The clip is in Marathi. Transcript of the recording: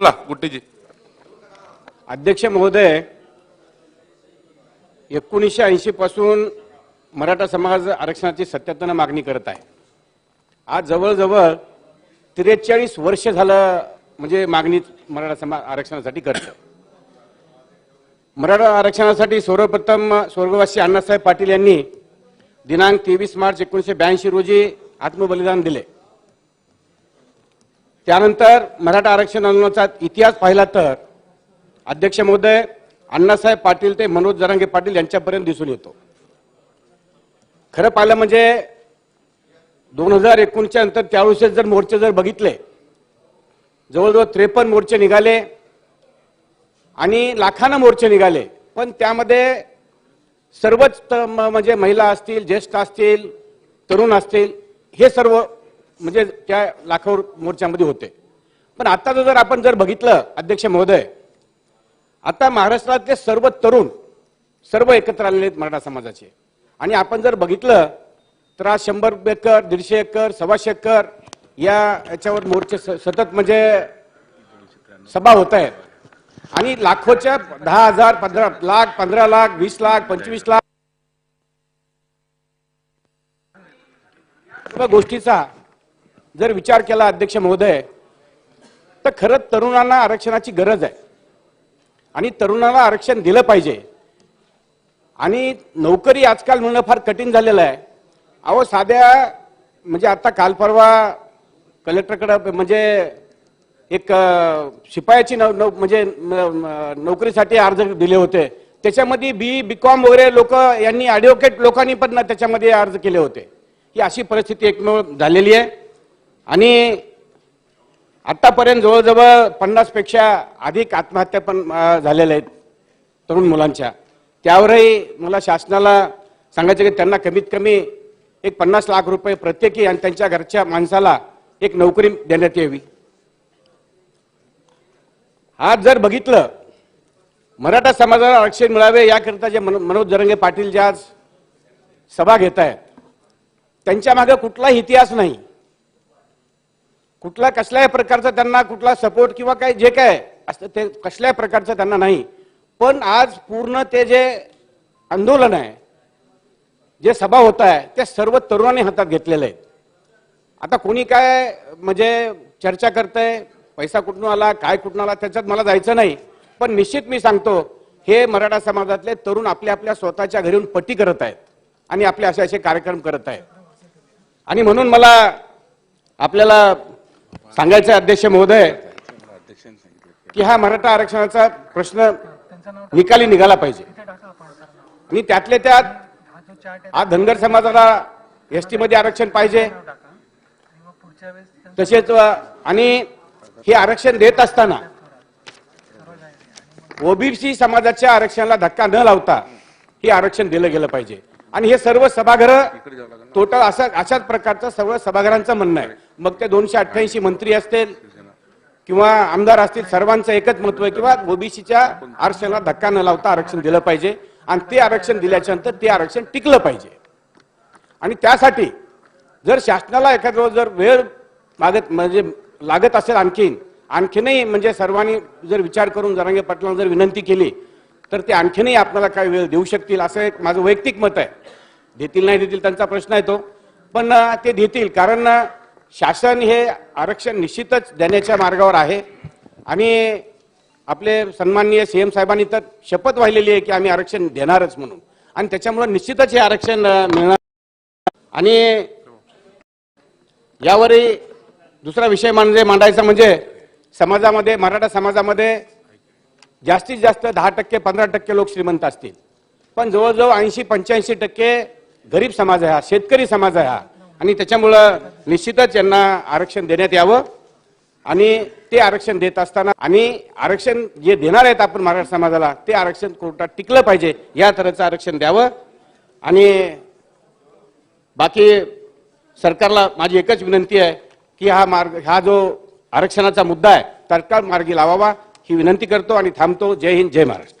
बोला गुट्टेजी अध्यक्ष महोदय एकोणीसशे ऐंशी पासून मराठा समाज आरक्षणाची सातत्यानं मागणी करत आहे. आज जवळजवळ त्रेचाळीस वर्ष झालं म्हणजे मागणी मराठा समाज आरक्षणासाठी करतं मराठा आरक्षणासाठी सर्वप्रथम स्वर्गवासी अण्णासाहेब पाटील यांनी दिनांक तेवीस मार्च एकोणीसशे ब्याऐंशी रोजी आत्मबलिदान दिले. त्यानंतर मराठा आरक्षण आंदोलनाचा इतिहास पाहिला तर अध्यक्ष महोदय अण्णासाहेब पाटील ते मनोज जरांगे पाटील यांच्यापर्यंत दिसून येतो. खरं पाहिलं म्हणजे दोन हजार एकोणीसच्या नंतर त्यावेळेस जर मोर्चे जर बघितले जवळजवळ त्रेपन्न मोर्चे निघाले आणि लाखांना मोर्चे निघाले पण त्यामध्ये सर्वच म्हणजे महिला असतील ज्येष्ठ असतील तरुण असतील हे सर्व म्हणजे त्या लाखो मोर्चामध्ये होते. पण आता जर आपण जर बघितलं अध्यक्ष महोदय आता महाराष्ट्रातले सर्व तरुण सर्व एकत्र आलेले आहेत मराठा समाजाचे. आणि आपण जर बघितलं तर आज शंभर एकर दीडशे एकर सव्वाशे एकर या याच्यावर मोर्चे स- सतत म्हणजे सभा होत आहेत. आणि लाखोच्या दहा हजार पंधरा लाख पंधरा लाख वीस लाख पंचवीस लाख. गोष्टीचा जर विचार केला अध्यक्ष महोदय तर खरंच तरुणांना आरक्षणाची गरज आहे. आणि तरुणाला आरक्षण दिलं पाहिजे. आणि नोकरी आजकाल मिळणं फार कठीण झालेलं आहे. अहो साध्या म्हणजे आता काल परवा कलेक्टरकडे म्हणजे एक शिपायाची नव नव- म्हणजे नोकरीसाठी अर्ज दिले होते. त्याच्यामध्ये बी बी कॉम वगैरे लोक यांनी ॲडव्होकेट लोकांनी पण त्याच्यामध्ये अर्ज केले होते. ही अशी परिस्थिती एकमेव झालेली आहे. आणि आतापर्यंत जवळजवळ पन्नासपेक्षा अधिक आत्महत्या पण झालेल्या आहेत तरुण मुलांच्या. त्यावरही मला शासनाला सांगायचं की त्यांना कमीत कमी एक पन्नास लाख रुपये प्रत्येकी आणि त्यांच्या घरच्या माणसाला एक नोकरी देण्यात यावी. आज जर बघितलं मराठा समाजाला आरक्षण मिळावे याकरिता जे मनो- मनोज जरंगे पाटील ज्या आज सभा घेत आहेत त्यांच्या मागे कुठलाही इतिहास नाही. कुठला कसल्याही प्रकारचा त्यांना कुठला सपोर्ट किंवा काय जे काय असतं ते कसल्याही प्रकारचं त्यांना नाही. पण आज पूर्ण ते जे आंदोलन आहे जे सभा होत आहे ते सर्व तरुणांनी हातात घेतलेलं आहे. आता कोणी काय म्हणजे चर्चा करतंय पैसा कुठून आला काय कुठून आला त्याच्यात मला जायचं नाही. पण निश्चित मी सांगतो हे मराठा समाजातले तरुण आपल्या आपल्या स्वतःच्या घरी येऊन पट्टी करत आहेत आणि आपले असे असे कार्यक्रम करत आहेत. आणि म्हणून मला आपल्याला सांगायचं अध्यक्ष महोदय की हा मराठा आरक्षणाचा प्रश्न निकाली निघाला पाहिजे. आणि त्यातले त्यात आज धनगर समाजाला एस टी मध्ये आरक्षण पाहिजे. तसेच आणि हे आरक्षण देत असताना ओबीसी समाजाच्या आरक्षणाला धक्का न लावता हे आरक्षण दिलं गेलं पाहिजे. आणि हे सर्व सभागृह टोटल असं अशाच प्रकारचं सर्व सभागृहांचं म्हणणं आहे. मग ते दोनशे अठ्ठ्याऐंशी मंत्री असतील किंवा आमदार असतील सर्वांचं एकच महत्त्व आहे किंवा ओबीसीच्या आरक्षणाला धक्का न लावता आरक्षण दिलं पाहिजे आणि ते आरक्षण दिल्याच्या नंतर ते आरक्षण टिकलं पाहिजे. आणि त्यासाठी जर शासनाला एखाद्या जर वेळ मागत म्हणजे लागत असेल आणखीन आणखीनही म्हणजे सर्वांनी जर विचार करून जरांगे पाटलांना जर विनंती केली तर ते आणखीनही आपल्याला काय वेळ देऊ शकतील असं एक माझं वैयक्तिक मत आहे. देतील नाही देतील त्यांचा प्रश्न आहे तो पण ते देतील कारण शासन हे आरक्षण निश्चितच देण्याच्या मार्गावर आहे. आणि आपले सन्माननीय सीएम साहेबांनी तर शपथ वाहिलेली आहे की आम्ही आरक्षण देणारच म्हणून. आणि त्याच्यामुळे निश्चितच हे आरक्षण मिळणार. आणि यावरही दुसरा विषय म्हणजे मांडायचा म्हणजे समाजामध्ये मराठा समाजामध्ये जास्तीत जास्त दहा टक्के पंधरा टक्के लोक श्रीमंत असतील. पण जवळजवळ ऐंशी पंच्याऐंशी टक्के गरीब समाज आहे हा शेतकरी समाज आहे हा. आणि त्याच्यामुळं निश्चितच यांना आरक्षण देण्यात यावं. आणि ते आरक्षण देत असताना आणि आरक्षण जे देणार आहेत आपण मराठा समाजाला ते आरक्षण कोर्टात टिकलं पाहिजे या तऱ्हेचं आरक्षण द्यावं. आणि बाकी सरकारला माझी एकच विनंती आहे की हा मार्ग हा जो आरक्षणाचा मुद्दा आहे तत्काळ मार्गी लावावा ही विनंती करतो आणि थांबतो. जय हिंद जय महाराष्ट्र.